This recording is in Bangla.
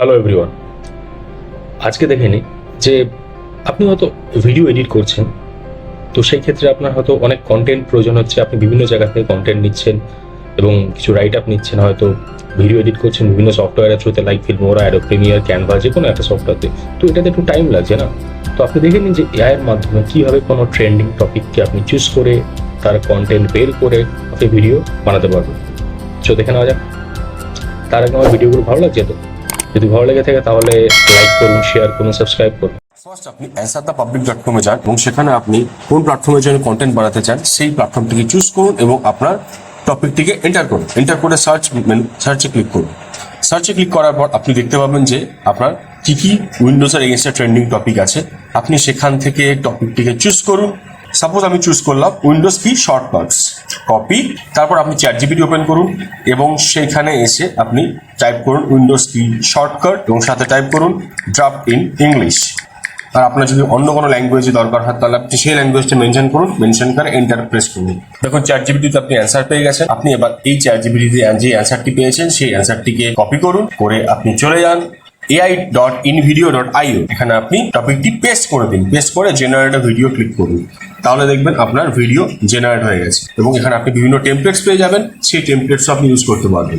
হ্যালো এভরিওয়ান আজকে দেখে নিই যে আপনি হয়তো ভিডিও এডিট করছেন, তো সেই ক্ষেত্রে আপনার হয়তো অনেক কন্টেন্ট প্রয়োজন হচ্ছে। আপনি বিভিন্ন জায়গা থেকে কন্টেন্ট নিচ্ছেন এবং কিছু রাইট আপ নিচ্ছেন, হয়তো ভিডিও এডিট করছেন বিভিন্ন সফটওয়্যারের থ্রুতে like Filmora Adobe Premiere Canva যে কোনো একটা সফটওয়্যারতে তো। এটাতে একটু টাইম লাগছে না। তো আপনি দেখে নিন যে এআইয়ের মাধ্যমে কীভাবে কোনো ট্রেন্ডিং টপিককে আপনি চুজ করে তার কন্টেন্ট বের করে আপনি ভিডিও বানাতে পারবেন। তো দেখে নেওয়া যাক। তার আগে আমার ভিডিওগুলো ভালো লাগছে তো? যদি ভালো লেগে থাকে তাহলে লাইক করুন শেয়ার করুন সাবস্ক্রাইব করুন। ফার্স্ট আপনি অ্যান্সার দ্য পাবলিক কমে যান এবং সেখানে আপনি কোন প্ল্যাটফর্মের জন্য কন্টেন্ট বানাতে চান, সেই প্ল্যাটফর্মটিকে চুজ করুন এবং আপনার টপিকটিকে এন্টার করুন। এন্টার করে সার্চ সার্চে ক্লিক করুন। সার্চে ক্লিক করার পর আপনি দেখতে পাবেন যে আপনার কি কি উইন্ডোজের এগেনস্টে ট্রেন্ডিং টপিক আছে। আপনি সেখান থেকে টপিকটিকে চুজ করুন। সাপোজ আমি চুজ করলাম উইন্ডোজ কি শর্টকাটস কপি তারপর আপনি চ্যাট জিপিটি ওপেন করুন এবং সেইখানে এসে আপনি টাইপ করুন উইন্ডোজ কি শর্টকাট এবং সাথে টাইপ করুন ড্রাফট ইন ইংলিশ আর আপনার যদি অন্য কোনো ল্যাঙ্গুয়েজে দরকার হয়, তাহলে আপনি সেই ল্যাঙ্গুয়েজটা মেনশন করুন মেনশন করে এন্টার প্রেস করুন। দেখুন চ্যাট জিবিটিতে আপনি অ্যান্সার পেয়ে গেছেন। আপনি এবার এই চ্যাট জিবিটিতে যে অ্যান্সারটি পেয়েছেন, সেই অ্যান্সারটিকে কপি করুন, করে আপনি চলে যান AI dot in video dot IO এখানে আপনি টপিকটি পেস্ট করে দিন পেস্ট করে জেনারেট ভিডিও ক্লিক করুন। তাহলে দেখবেন আপনার ভিডিও জেনারেট হয়ে গেছে। এবং এখানে আপনি বিভিন্ন টেমপ্লেটস পেয়ে যাবেন, সেই টেমপ্লেটস আপনি ইউজ করতে পারবেন।